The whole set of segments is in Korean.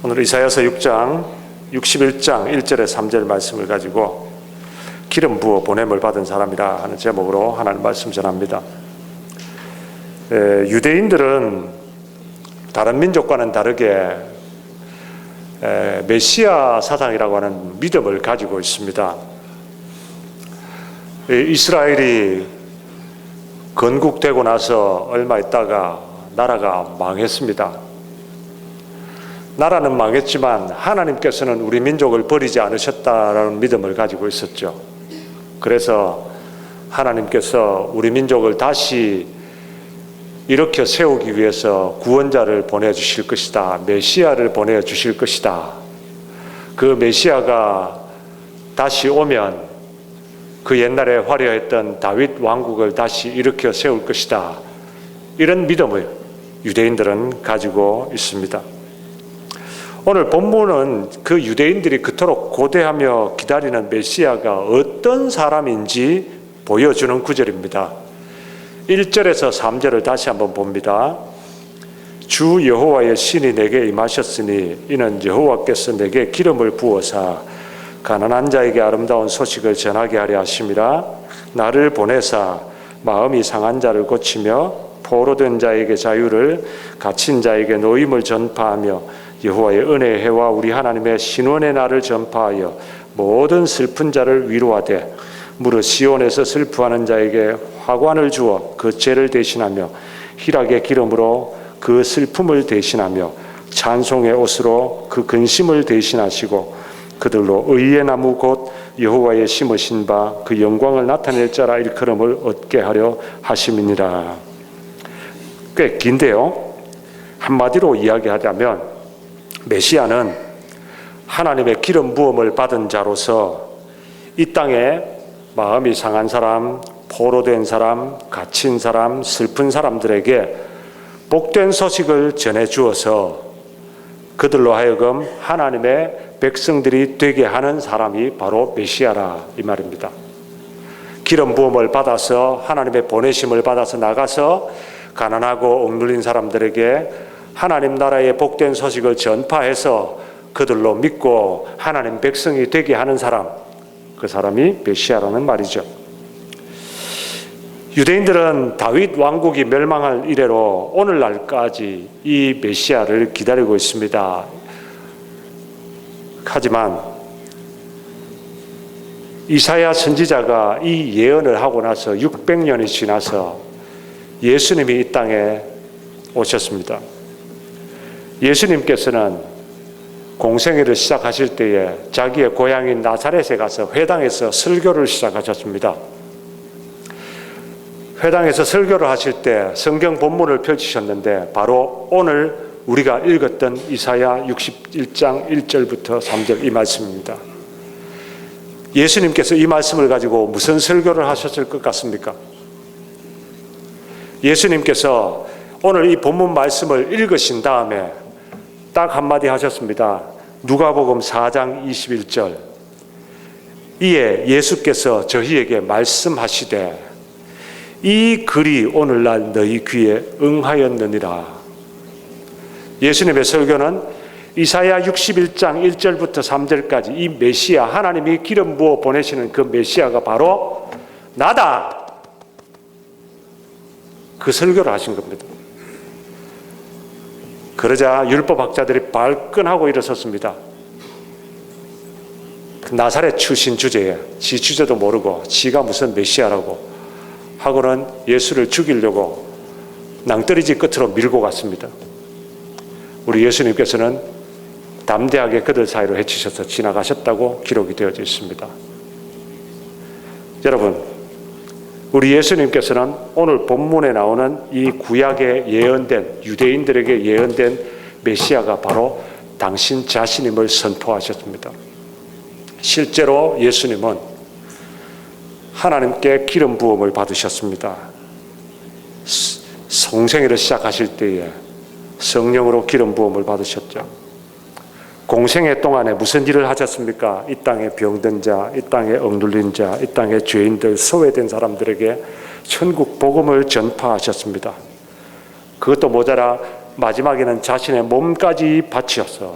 오늘 이사야서 6장 61장 1절에 3절 말씀을 가지고 기름 부어 보냄을 받은 사람이라 하는 제목으로 하나님 말씀 전합니다. 에, 유대인들은 다른 민족과는 다르게 에, 메시아 사상이라고 하는 믿음을 가지고 있습니다. 이 이스라엘이 건국되고 나서 얼마 있다가 나라가 망했습니다. 나라는 망했지만 하나님께서는 우리 민족을 버리지 않으셨다라는 믿음을 가지고 있었죠. 그래서 하나님께서 우리 민족을 다시 이렇게 세우기 위해서 구원자를 보내주실 것이다. 메시아를 보내주실 것이다. 그 메시아가 다시 오면 그 옛날에 화려했던 다윗 왕국을 다시 일으켜 세울 것이다. 이런 믿음을 유대인들은 가지고 있습니다. 오늘 본문은 그 유대인들이 그토록 고대하며 기다리는 메시아가 어떤 사람인지 보여주는 구절입니다. 1절에서 3절을 다시 한번 봅니다. 주 여호와의 신이 내게 임하셨으니 이는 여호와께서 내게 기름을 부어사 가난한 자에게 아름다운 소식을 전하게 하려 하심이라 나를 보내사 마음이 상한 자를 고치며 포로된 자에게 자유를 갇힌 자에게 노임을 전파하며 여호와의 은혜의 해와 우리 하나님의 신원의 날을 전파하여 모든 슬픈 자를 위로하되 무릇 시온에서 슬퍼하는 자에게 화관을 주어 그 죄를 대신하며 희락의 기름으로 그 슬픔을 대신하며 찬송의 옷으로 그 근심을 대신하시고 그들로 의의 나무 곧 여호와의 심으신 바 그 영광을 나타낼 자라 일컬음을 얻게 하려 하심이니라. 꽤 긴데요. 한마디로 이야기하자면 메시아는 하나님의 기름 부음을 받은 자로서 이 땅에 마음이 상한 사람, 포로된 사람, 갇힌 사람, 슬픈 사람들에게 복된 소식을 전해 주어서 그들로 하여금 하나님의 백성들이 되게 하는 사람이 바로 메시아라 이 말입니다. 기름 부음을 받아서 하나님의 보내심을 받아서 나가서 가난하고 억눌린 사람들에게 하나님 나라의 복된 소식을 전파해서 그들로 믿고 하나님 백성이 되게 하는 사람 그 사람이 메시아라는 말이죠. 유대인들은 다윗 왕국이 멸망할 이래로 오늘날까지 이 메시아를 기다리고 있습니다. 하지만 이사야 선지자가 이 예언을 하고 나서 600년이 지나서 예수님이 이 땅에 오셨습니다. 예수님께서는 공생애를 시작하실 때에 자기의 고향인 나사렛에 가서 회당에서 설교를 시작하셨습니다. 회당에서 설교를 하실 때 성경 본문을 펼치셨는데 바로 오늘 우리가 읽었던 이사야 61장 1절부터 3절 이 말씀입니다. 예수님께서 이 말씀을 가지고 무슨 설교를 하셨을 것 같습니까? 예수님께서 오늘 이 본문 말씀을 읽으신 다음에 딱 한마디 하셨습니다. 누가복음 4장 21절. 이에 예수께서 저희에게 말씀하시되 이 글이 오늘날 너희 귀에 응하였느니라. 예수님의 설교는 이사야 61장 1절부터 3절까지 이 메시아 하나님이 기름 부어 보내시는 그 메시아가 바로 나다. 그 설교를 하신 겁니다. 그러자 율법학자들이 발끈하고 일어섰습니다. 그 나사렛 출신 주제에 지 주제도 모르고 지가 무슨 메시아라고 하고는 예수를 죽이려고 낭떠러지 끝으로 밀고 갔습니다. 우리 예수님께서는 담대하게 그들 사이로 해치셔서 지나가셨다고 기록이 되어져 있습니다. 여러분, 우리 예수님께서는 오늘 본문에 나오는 이 구약에 예언된 유대인들에게 예언된 메시아가 바로 당신 자신임을 선포하셨습니다. 실제로 예수님은 하나님께 기름 부음을 받으셨습니다. 성생애를 시작하실 때에 성령으로 기름 부음을 받으셨죠. 공생애 동안에 무슨 일을 하셨습니까? 이 땅에 병든 자, 이 땅에 억눌린 자, 이 땅에 죄인들, 소외된 사람들에게 천국 복음을 전파하셨습니다. 그것도 모자라 마지막에는 자신의 몸까지 바치어서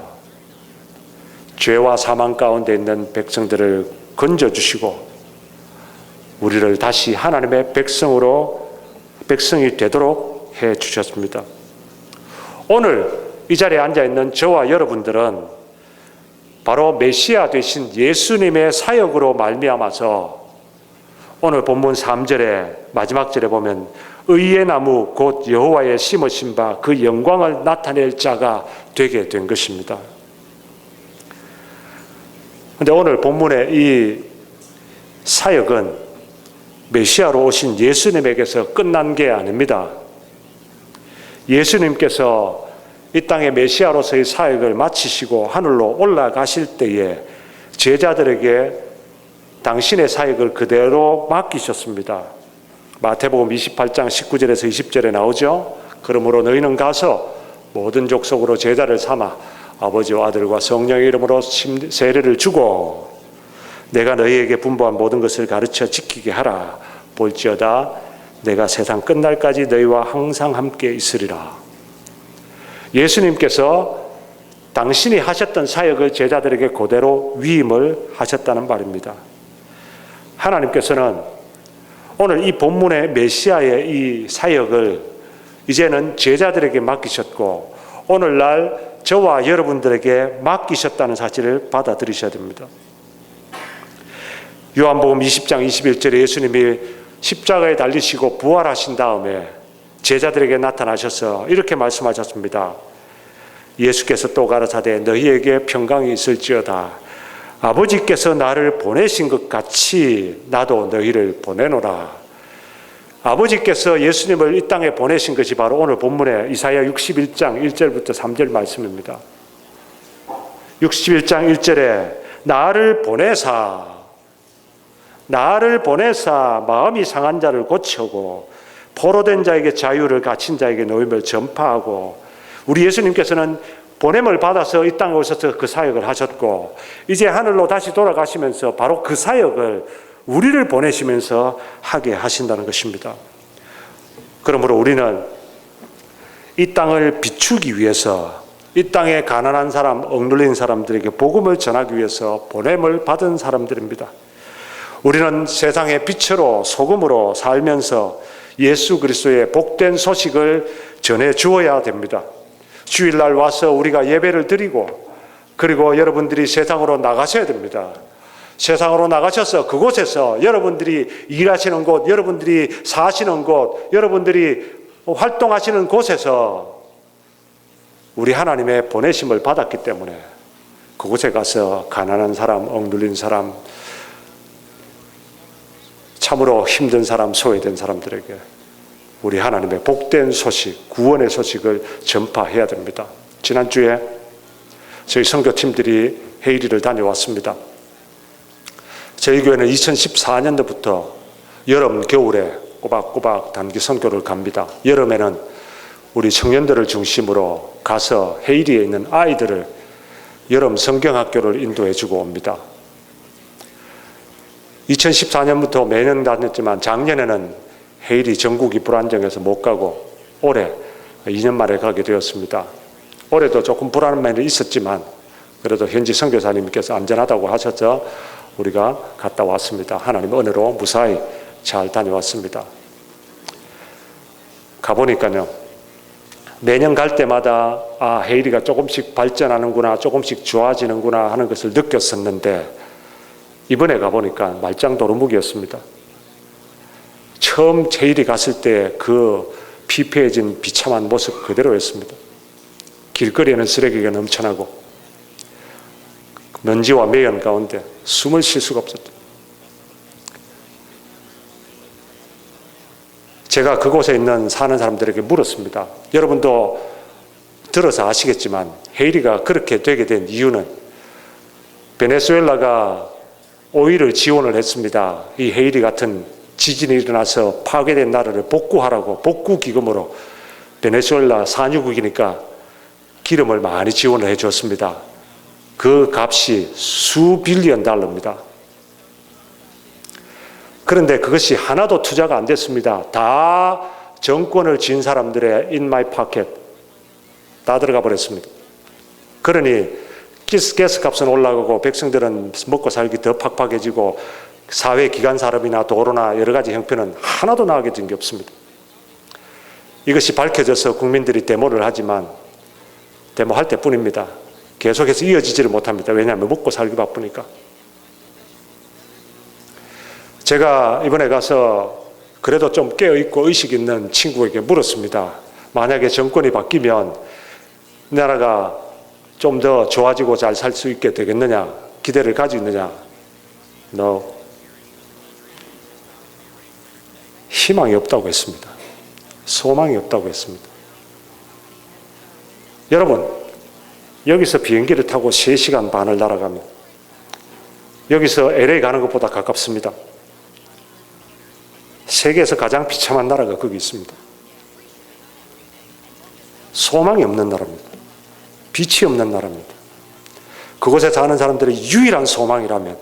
죄와 사망 가운데 있는 백성들을 건져주시고 우리를 다시 하나님의 백성으로 백성이 되도록 해 주셨습니다. 오늘 이 자리에 앉아 있는 저와 여러분들은 바로 메시아 되신 예수님의 사역으로 말미암아서 오늘 본문 3절에 마지막 절에 보면 의의 나무 곧 여호와의 심으신 바 그 영광을 나타낼 자가 되게 된 것입니다. 근데 오늘 본문의 이 사역은 메시아로 오신 예수님에게서 끝난 게 아닙니다. 예수님께서 이 땅의 메시아로서의 사역을 마치시고 하늘로 올라가실 때에 제자들에게 당신의 사역을 그대로 맡기셨습니다. 마태복음 28장 19절에서 20절에 나오죠. 그러므로 너희는 가서 모든 족속으로 제자를 삼아 아버지와 아들과 성령의 이름으로 심- 세례를 주고 내가 너희에게 분부한 모든 것을 가르쳐 지키게 하라. 볼지어다 내가 세상 끝날까지 너희와 항상 함께 있으리라. 예수님께서 당신이 하셨던 사역을 제자들에게 그대로 위임을 하셨다는 말입니다. 하나님께서는 오늘 이 본문의 메시아의 이 사역을 이제는 제자들에게 맡기셨고 오늘날 저와 여러분들에게 맡기셨다는 사실을 받아들이셔야 됩니다. 요한복음 20장 21절에 예수님이 십자가에 달리시고 부활하신 다음에 제자들에게 나타나셔서 이렇게 말씀하셨습니다. 예수께서 또 가라사대 너희에게 평강이 있을지어다. 아버지께서 나를 보내신 것 같이 나도 너희를 보내노라. 아버지께서 예수님을 이 땅에 보내신 것이 바로 오늘 본문의 이사야 61장 1절부터 3절 말씀입니다. 61장 1절에 나를 보내사 나를 보내사 마음이 상한 자를 고치고 포로된 자에게 자유를 갇힌 자에게 노임을 전파하고 우리 예수님께서는 보냄을 받아서 이 땅에 오셔서 그 사역을 하셨고 이제 하늘로 다시 돌아가시면서 바로 그 사역을 우리를 보내시면서 하게 하신다는 것입니다. 그러므로 우리는 이 땅을 비추기 위해서 이 땅에 가난한 사람, 억눌린 사람들에게 복음을 전하기 위해서 보냄을 받은 사람들입니다. 우리는 세상의 빛으로 소금으로 살면서 예수 그리스도의 복된 소식을 전해 주어야 됩니다. 주일날 와서 우리가 예배를 드리고 그리고 여러분들이 세상으로 나가셔야 됩니다. 세상으로 나가셔서 그곳에서 여러분들이 일하시는 곳, 여러분들이 사시는 곳, 여러분들이 활동하시는 곳에서 우리 하나님의 보내심을 받았기 때문에 그곳에 가서 가난한 사람, 억눌린 사람, 참으로 힘든 사람, 소외된 사람들에게 우리 하나님의 복된 소식, 구원의 소식을 전파해야 됩니다. 지난주에 저희 선교팀들이 헤이리를 다녀왔습니다. 저희 교회는 2014년도부터 여름, 겨울에 꼬박꼬박 단기 선교를 갑니다. 여름에는 우리 청년들을 중심으로 가서 헤이리에 있는 아이들을 여름 성경학교를 인도해 주고 옵니다. 2014년부터 매년 다녔지만 작년에는 헤일이 전국이 불안정해서 못 가고 올해 2년 만에 가게 되었습니다. 올해도 조금 불안한 면이 있었지만 그래도 현지 선교사님께서 안전하다고 하셔서 우리가 갔다 왔습니다. 하나님 은혜로 무사히 잘 다녀왔습니다. 가보니까요. 매년 갈 때마다 아 헤이리가 조금씩 발전하는구나 조금씩 좋아지는구나 하는 것을 느꼈었는데 이번에 가보니까 말짱 도루묵이었습니다. 처음 제일이 갔을 때 그 피폐해진 비참한 모습 그대로였습니다. 길거리에는 쓰레기가 넘쳐나고 먼지와 매연 가운데 숨을 쉴 수가 없었죠. 제가 그곳에 있는 사는 사람들에게 물었습니다. 여러분도 들어서 아시겠지만 헤이리가 그렇게 되게 된 이유는 베네수엘라가 오일을 지원을 했습니다. 이 헤이리 같은 지진이 일어나서 파괴된 나라를 복구하라고 복구 기금으로 베네수엘라 산유국이니까 기름을 많이 지원을 해 줬습니다. 그 값이 수 빌리언 달러입니다. 그런데 그것이 하나도 투자가 안 됐습니다. 다 정권을 진 사람들의 in my pocket 다 들어가 버렸습니다. 그러니 가스, 가스값은 올라가고 백성들은 먹고 살기 더 팍팍해지고 사회 기관 산업이나 도로나 여러 가지 형편은 하나도 나아진 게 없습니다. 이것이 밝혀져서 국민들이 데모를 하지만 데모할 때뿐입니다. 계속해서 이어지지를 못합니다. 왜냐하면 먹고 살기 바쁘니까. 제가 이번에 가서 그래도 좀 깨어있고 의식 있는 친구에게 물었습니다. 만약에 정권이 바뀌면 나라가 좀 더 좋아지고 잘 살 수 있게 되겠느냐? 기대를 가지고 있느냐? No. 희망이 없다고 했습니다. 소망이 없다고 했습니다. 여러분, 여기서 비행기를 타고 3시간 반을 날아가면 여기서 LA 가는 것보다 가깝습니다. 세계에서 가장 비참한 나라가 거기 있습니다. 소망이 없는 나라입니다. 빛이 없는 나라입니다. 그곳에 사는 사람들의 유일한 소망이라면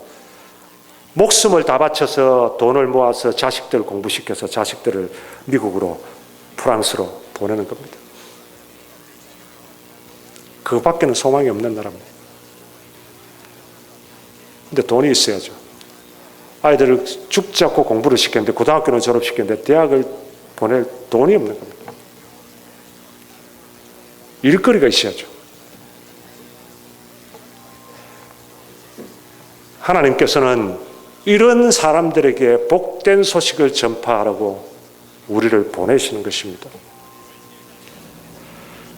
목숨을 다 바쳐서 돈을 모아서 자식들 공부시켜서 자식들을 미국으로 프랑스로 보내는 겁니다. 그것밖에는 소망이 없는 나라입니다. 근데 돈이 있어야죠. 아이들을 죽지 않고 공부를 시켰는데 고등학교는 졸업시켰는데 대학을 보낼 돈이 없는 겁니다. 일거리가 있어야죠. 하나님께서는 이런 사람들에게 복된 소식을 전파하라고 우리를 보내시는 것입니다.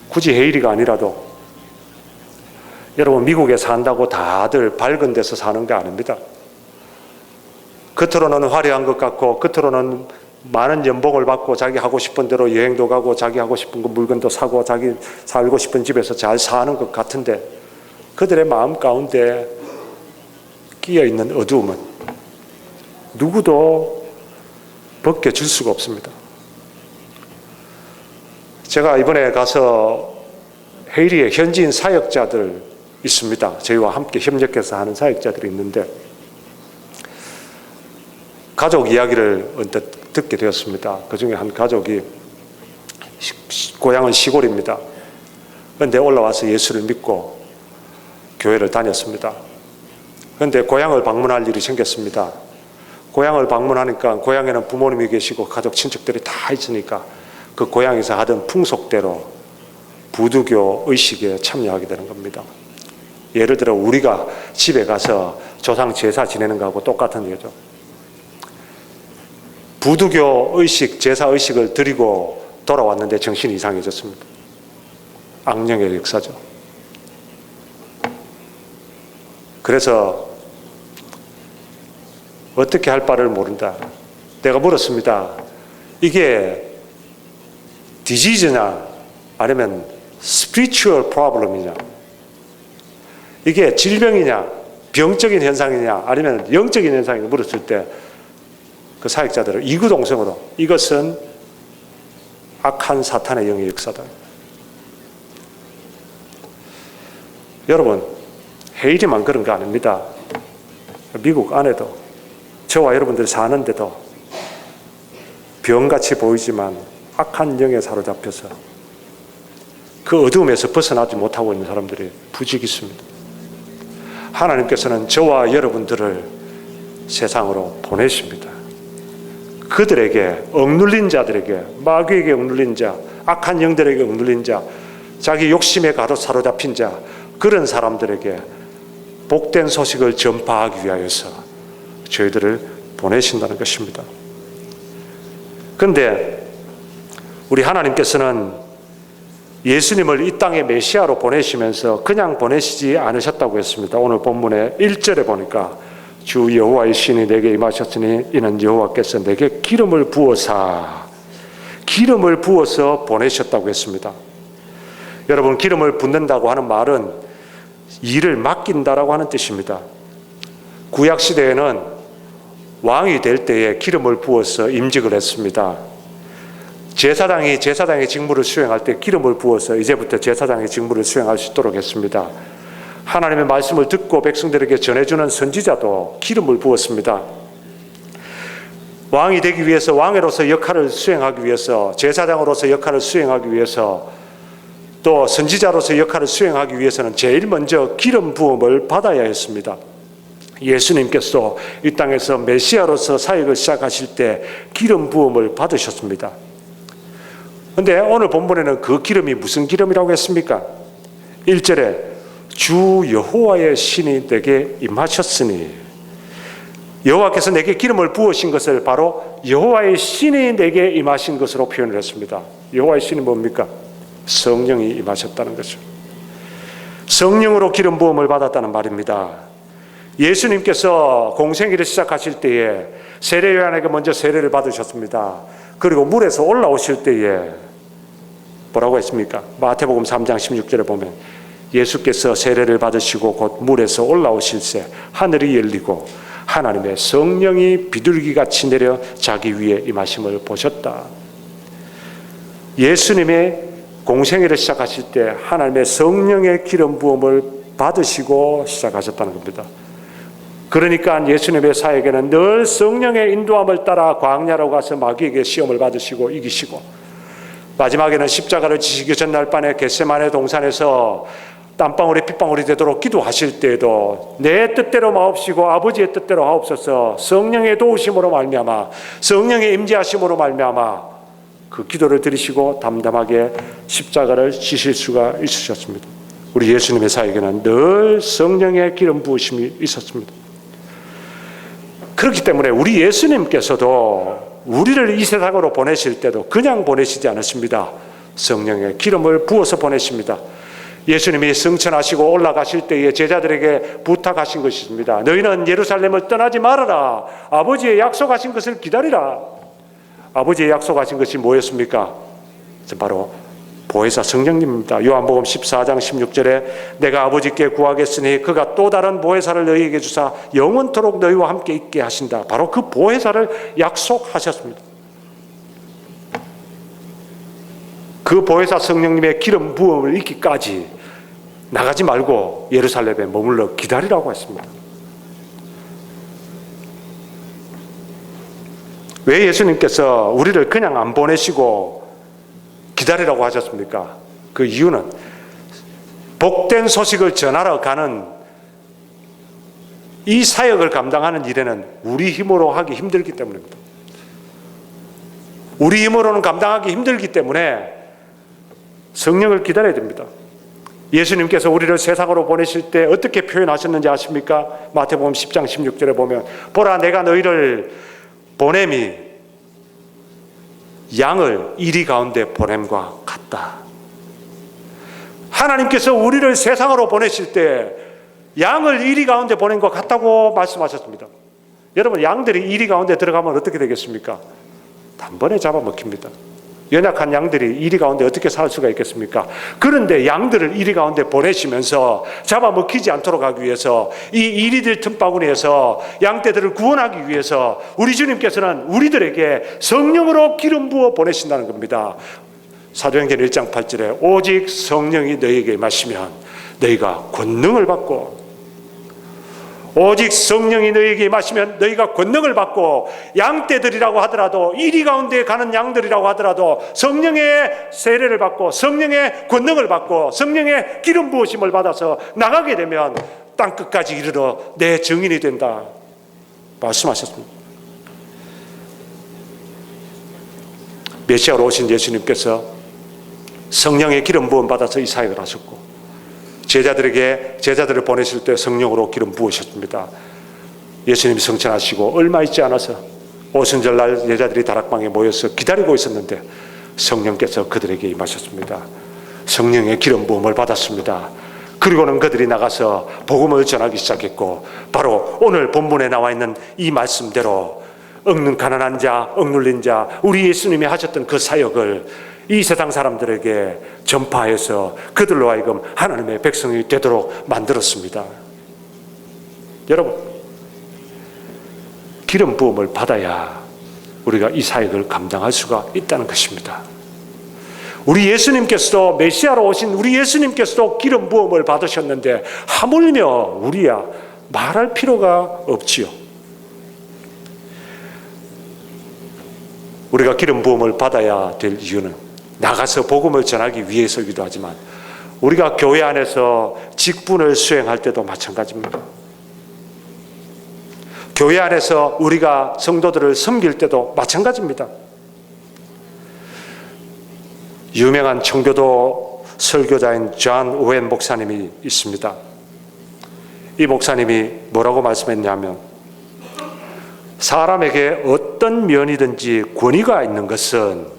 굳이 헤이리가 아니라도 여러분 미국에 산다고 다들 밝은 데서 사는 게 아닙니다. 겉으로는 화려한 것 같고 겉으로는 많은 연봉을 받고 자기 하고 싶은 대로 여행도 가고 자기 하고 싶은 거 물건도 사고 자기 살고 싶은 집에서 잘 사는 것 같은데 그들의 마음 가운데 끼어 있는 어두움은 누구도 벗겨줄 수가 없습니다. 제가 이번에 가서 헤이리의 현지인 사역자들 있습니다. 저희와 함께 협력해서 하는 사역자들이 있는데 가족 이야기를 언뜻 듣게 되었습니다. 그 중에 한 가족이 시- 고향은 시골입니다. 그런데 올라와서 예수를 믿고 교회를 다녔습니다. 그런데 고향을 방문할 일이 생겼습니다. 고향을 방문하니까 고향에는 부모님이 계시고 가족 친척들이 다 있으니까 그 고향에서 하던 풍속대로 부두교 의식에 참여하게 되는 겁니다. 예를 들어 우리가 집에 가서 조상 제사 지내는 거하고 똑같은 얘기죠. 부두교 의식, 제사 의식을 드리고 돌아왔는데 정신이 이상해졌습니다. 악령의 역사죠. 그래서 어떻게 할 바를 모른다. 내가 물었습니다. 이게 디지즈냐 아니면 spiritual problem이냐 이게 질병이냐 병적인 현상이냐 아니면 영적인 현상이냐 물었을 때 그 사역자들은 이구동성으로 이것은 악한 사탄의 영의 역사다. 여러분 헤일이만 그런 거 아닙니다. 미국 안에도 저와 여러분들 사는데도 병같이 보이지만 악한 영에 사로잡혀서 그 어두움에서 벗어나지 못하고 있는 사람들이 부직 있습니다. 하나님께서는 저와 여러분들을 세상으로 보내십니다. 그들에게 억눌린 자들에게 마귀에게 억눌린 자, 악한 영들에게 억눌린 자, 자기 욕심에 가로 사로잡힌 자 그런 사람들에게 복된 소식을 전파하기 위하여서 저희들을 보내신다는 것입니다. 그런데 우리 하나님께서는 예수님을 이 땅에 메시아로 보내시면서 그냥 보내시지 않으셨다고 했습니다. 오늘 본문의 1절에 보니까 주 여호와의 신이 내게 임하셨으니 이는 여호와께서 내게 기름을 부어사 기름을 부어서 보내셨다고 했습니다. 여러분 기름을 붓는다고 하는 말은 일을 맡긴다라고 하는 뜻입니다. 구약 시대에는 왕이 될 때에 기름을 부어서 임직을 했습니다. 제사장이 제사장의 직무를 수행할 때 기름을 부어서 이제부터 제사장의 직무를 수행할 수 있도록 했습니다. 하나님의 말씀을 듣고 백성들에게 전해주는 선지자도 기름을 부었습니다. 왕이 되기 위해서 왕으로서 역할을 수행하기 위해서 제사장으로서 역할을 수행하기 위해서 또 선지자로서 역할을 수행하기 위해서는 제일 먼저 기름 부음을 받아야 했습니다. 예수님께서 이 땅에서 메시아로서 사역을 시작하실 때 기름 부음을 받으셨습니다. 근데 오늘 본문에는 그 기름이 무슨 기름이라고 했습니까? 1절에 주 여호와의 신이 내게 임하셨으니 여호와께서 내게 기름을 부으신 것을 바로 여호와의 신이 내게 임하신 것으로 표현을 했습니다. 여호와의 신이 뭡니까? 성령이 임하셨다는 거죠. 성령으로 기름 부음을 받았다는 말입니다. 예수님께서 공생애를 시작하실 때에 세례 요한에게 먼저 세례를 받으셨습니다. 그리고 물에서 올라오실 때에 뭐라고 했습니까? 마태복음 3장 16절에 보면 예수께서 세례를 받으시고 곧 물에서 올라오실새 하늘이 열리고 하나님의 성령이 비둘기 같이 내려 자기 위에 임하심을 보셨다. 예수님의 공생애를 시작하실 때 하나님의 성령의 기름 부음을 받으시고 시작하셨다는 겁니다. 그러니까 예수님의 사역에는 늘 성령의 인도함을 따라 광야로 가서 마귀에게 시험을 받으시고 이기시고 마지막에는 십자가를 지시기 전날 밤에 겟세만의 동산에서 땀방울이 핏방울이 되도록 기도하실 때에도 내 뜻대로 마옵시고 아버지의 뜻대로 하옵소서 성령의 도우심으로 말미암아 성령의 임재하심으로 말미암아 그 기도를 들으시고 담담하게 십자가를 지실 수가 있으셨습니다. 우리 예수님의 사역에는 늘 성령의 기름 부으심이 있었습니다. 그렇기 때문에 우리 예수님께서도 우리를 이 세상으로 보내실 때도 그냥 보내시지 않으십니다. 성령의 기름을 부어서 보내십니다. 예수님이 승천하시고 올라가실 때에 제자들에게 부탁하신 것입니다. 너희는 예루살렘을 떠나지 말아라. 아버지의 약속하신 것을 기다리라. 아버지의 약속하신 것이 뭐였습니까? 바로 보혜사 성령님입니다. 요한복음 14장 16절에 내가 아버지께 구하겠으니 그가 또 다른 보혜사를 너희에게 주사 영원토록 너희와 함께 있게 하신다. 바로 그 보혜사를 약속하셨습니다. 그 보혜사 성령님의 기름 부음을 잊기까지 나가지 말고 예루살렘에 머물러 기다리라고 했습니다. 왜 예수님께서 우리를 그냥 안 보내시고 기다리라고 하셨습니까? 그 이유는 복된 소식을 전하러 가는 이 사역을 감당하는 일에는 우리 힘으로 하기 힘들기 때문입니다. 우리 힘으로는 감당하기 힘들기 때문에 성령을 기다려야 됩니다. 예수님께서 우리를 세상으로 보내실 때 어떻게 표현하셨는지 아십니까? 마태복음 10장 16절에 보면 보라 내가 너희를 보냄이 양을 이리 가운데 보냄과 같다. 하나님께서 우리를 세상으로 보내실 때 양을 이리 가운데 보낸 것 같다고 말씀하셨습니다. 여러분 양들이 이리 가운데 들어가면 어떻게 되겠습니까? 단번에 잡아먹힙니다. 연약한 양들이 이리 가운데 어떻게 살 수가 있겠습니까? 그런데 양들을 이리 가운데 보내시면서 잡아먹히지 않도록 하기 위해서 이 이리들 틈바구니에서 양떼들을 구원하기 위해서 우리 주님께서는 우리들에게 성령으로 기름 부어 보내신다는 겁니다. 사도행전 1장 8절에 오직 성령이 너희에게 마시면 너희가 권능을 받고 오직 성령이 너희에게 마시면 너희가 권능을 받고 양떼들이라고 하더라도 이리 가운데 가는 양들이라고 하더라도 성령의 세례를 받고 성령의 권능을 받고 성령의 기름 부으심을 받아서 나가게 되면 땅 끝까지 이르러 내 증인이 된다 말씀하셨습니다. 메시아로 오신 예수님께서 성령의 기름 부음 받아서 이 사역을 하셨고 제자들에게 제자들을 보내실 때 성령으로 기름 부으셨습니다. 예수님이 성천하시고 얼마 있지 않아서 오순절 날 제자들이 다락방에 모여서 기다리고 있었는데 성령께서 그들에게 임하셨습니다. 성령의 기름 부음을 받았습니다. 그리고는 그들이 나가서 복음을 전하기 시작했고 바로 오늘 본문에 나와 있는 이 말씀대로 억는 가난한 자, 억눌린 자, 우리 예수님이 하셨던 그 사역을 이 세상 사람들에게 전파해서 그들로 하여금 하나님의 백성이 되도록 만들었습니다. 여러분, 기름 부음을 받아야 우리가 이 사역을 감당할 수가 있다는 것입니다. 우리 예수님께서도 메시아로 오신 우리 예수님께서도 기름 부음을 받으셨는데 하물며 우리야 말할 필요가 없지요. 우리가 기름 부음을 받아야 될 이유는 나가서 복음을 전하기 위해서이기도 하지만 우리가 교회 안에서 직분을 수행할 때도 마찬가지입니다. 교회 안에서 우리가 성도들을 섬길 때도 마찬가지입니다. 유명한 청교도 설교자인 존 오웬 목사님이 있습니다. 이 목사님이 뭐라고 말씀했냐면 사람에게 어떤 면이든지 권위가 있는 것은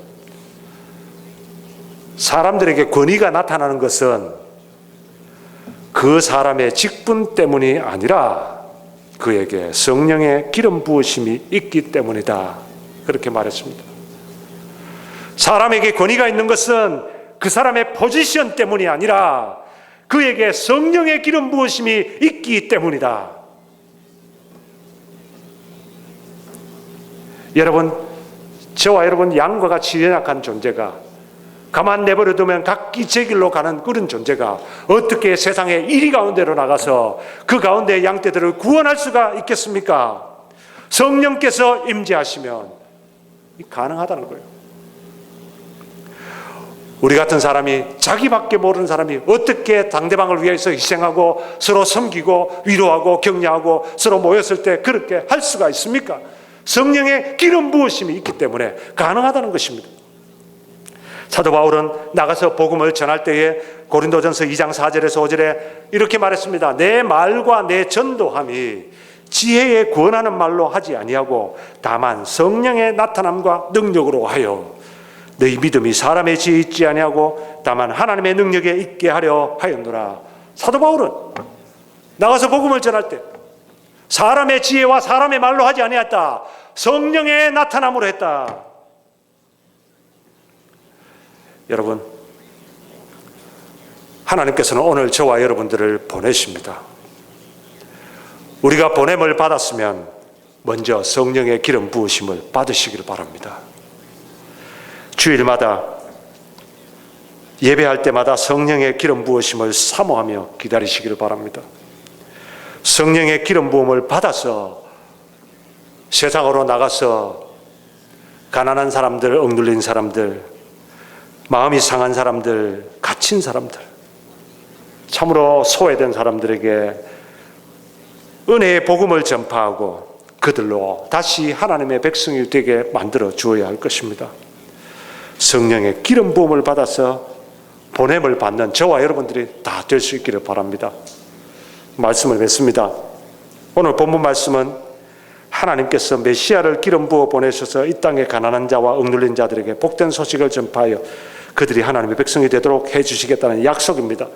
사람들에게 권위가 나타나는 것은 그 사람의 직분 때문이 아니라 그에게 성령의 기름 부으심이 있기 때문이다. 그렇게 말했습니다. 사람에게 권위가 있는 것은 그 사람의 포지션 때문이 아니라 그에게 성령의 기름 부으심이 있기 때문이다. 여러분, 저와 여러분 양과 같이 연약한 존재가 가만 내버려 두면 각기 제 길로 가는 그런 존재가 어떻게 세상의 이리 가운데로 나가서 그 가운데 양떼들을 구원할 수가 있겠습니까? 성령께서 임재하시면 가능하다는 거예요. 우리 같은 사람이 자기밖에 모르는 사람이 어떻게 상대방을 위해서 희생하고 서로 섬기고 위로하고 격려하고 서로 모였을 때 그렇게 할 수가 있습니까? 성령의 기름 부으심이 있기 때문에 가능하다는 것입니다. 사도 바울은 나가서 복음을 전할 때에 고린도전서 2장 4절에서 5절에 이렇게 말했습니다. 내 말과 내 전도함이 지혜에 구원하는 말로 하지 아니하고 다만 성령의 나타남과 능력으로 하여 너희 믿음이 사람의 지혜 있지 아니하고 다만 하나님의 능력에 있게 하려 하였노라. 사도 바울은 나가서 복음을 전할 때 사람의 지혜와 사람의 말로 하지 아니했다. 성령의 나타남으로 했다. 여러분, 하나님께서는 오늘 저와 여러분들을 보내십니다. 우리가 보냄을 받았으면 먼저 성령의 기름 부으심을 받으시기를 바랍니다. 주일마다 예배할 때마다 성령의 기름 부으심을 사모하며 기다리시기를 바랍니다. 성령의 기름 부음을 받아서 세상으로 나가서 가난한 사람들, 억눌린 사람들, 마음이 상한 사람들, 갇힌 사람들, 참으로 소외된 사람들에게 은혜의 복음을 전파하고 그들로 다시 하나님의 백성이 되게 만들어 주어야 할 것입니다. 성령의 기름 부음을 받아서 보냄을 받는 저와 여러분들이 다 될 수 있기를 바랍니다. 말씀을 맺습니다. 오늘 본문 말씀은 하나님께서 메시아를 기름 부어 보내셔서 이 땅의 가난한 자와 억눌린 자들에게 복된 소식을 전파하여 그들이 하나님의 백성이 되도록 해 주시겠다는 약속입니다.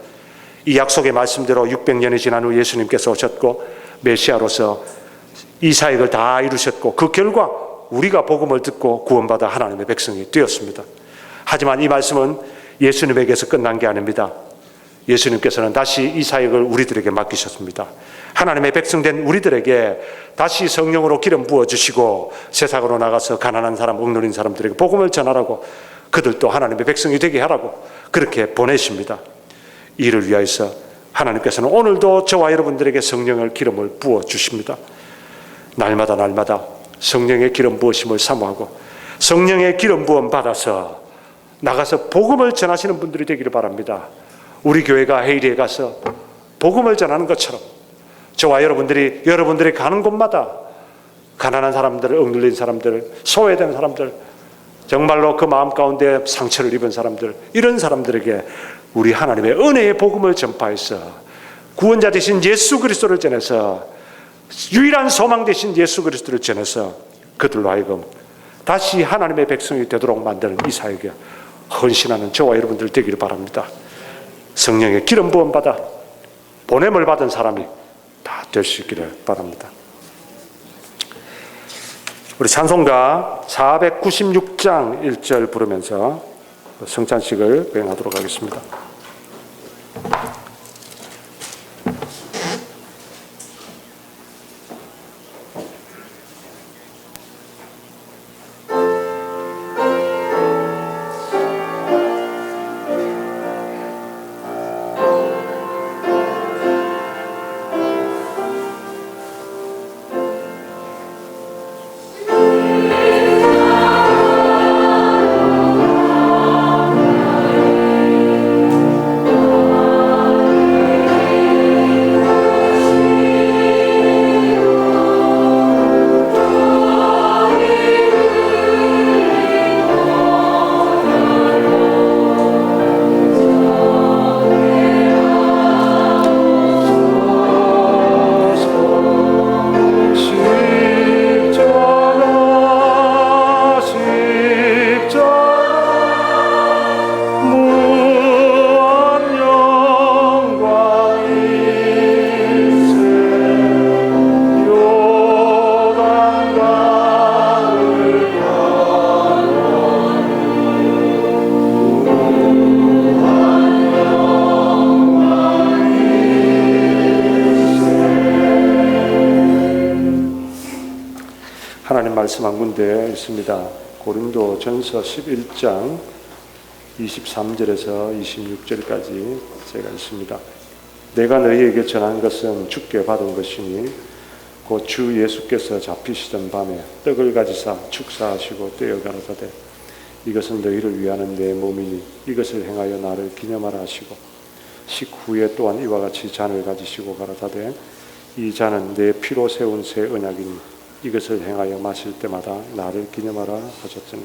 이 약속의 말씀대로 600년이 지난 후 예수님께서 오셨고 메시아로서 이 사역을 다 이루셨고 그 결과 우리가 복음을 듣고 구원받아 하나님의 백성이 되었습니다. 하지만 이 말씀은 예수님에게서 끝난 게 아닙니다. 예수님께서는 다시 이 사역을 우리들에게 맡기셨습니다. 하나님의 백성된 우리들에게 다시 성령으로 기름 부어 주시고 세상으로 나가서 가난한 사람, 억눌린 사람들에게 복음을 전하라고 그들도 하나님의 백성이 되게 하라고 그렇게 보내십니다. 이를 위하여서 하나님께서는 오늘도 저와 여러분들에게 성령을 기름을 부어 주십니다. 날마다 날마다 성령의 기름 부으심을 사모하고 성령의 기름 부음 받아서 나가서 복음을 전하시는 분들이 되기를 바랍니다. 우리 교회가 헤이리에 가서 복음을 전하는 것처럼 저와 여러분들이 여러분들이 가는 곳마다 가난한 사람들, 억눌린 사람들, 소외된 사람들, 정말로 그 마음 가운데 상처를 입은 사람들, 이런 사람들에게 우리 하나님의 은혜의 복음을 전파해서 구원자 되신 예수 그리스도를 전해서 유일한 소망 되신 예수 그리스도를 전해서 그들로 하여금 다시 하나님의 백성이 되도록 만드는 이 사역에 헌신하는 저와 여러분들 되기를 바랍니다. 성령의 기름 부음 받아 보냄을 받은 사람이 다 될 수 있기를 바랍니다. 우리 찬송가 496장 1절 부르면서 성찬식을 거행하도록 하겠습니다. 말씀 한 군데 있습니다. 고린도 전서 11장 23절에서 26절까지 제가 있습니다. 내가 너희에게 전한 것은 주께 받은 것이니 곧 주 예수께서 잡히시던 밤에 떡을 가지사 축사하시고 떼어 가라사대 이것은 너희를 위하는 내 몸이니 이것을 행하여 나를 기념하라 하시고 식후에 또한 이와 같이 잔을 가지시고 가라사대 이 잔은 내 피로 세운 새 언약이니 이것을 행하여 마실 때마다 나를 기념하라 하셨더니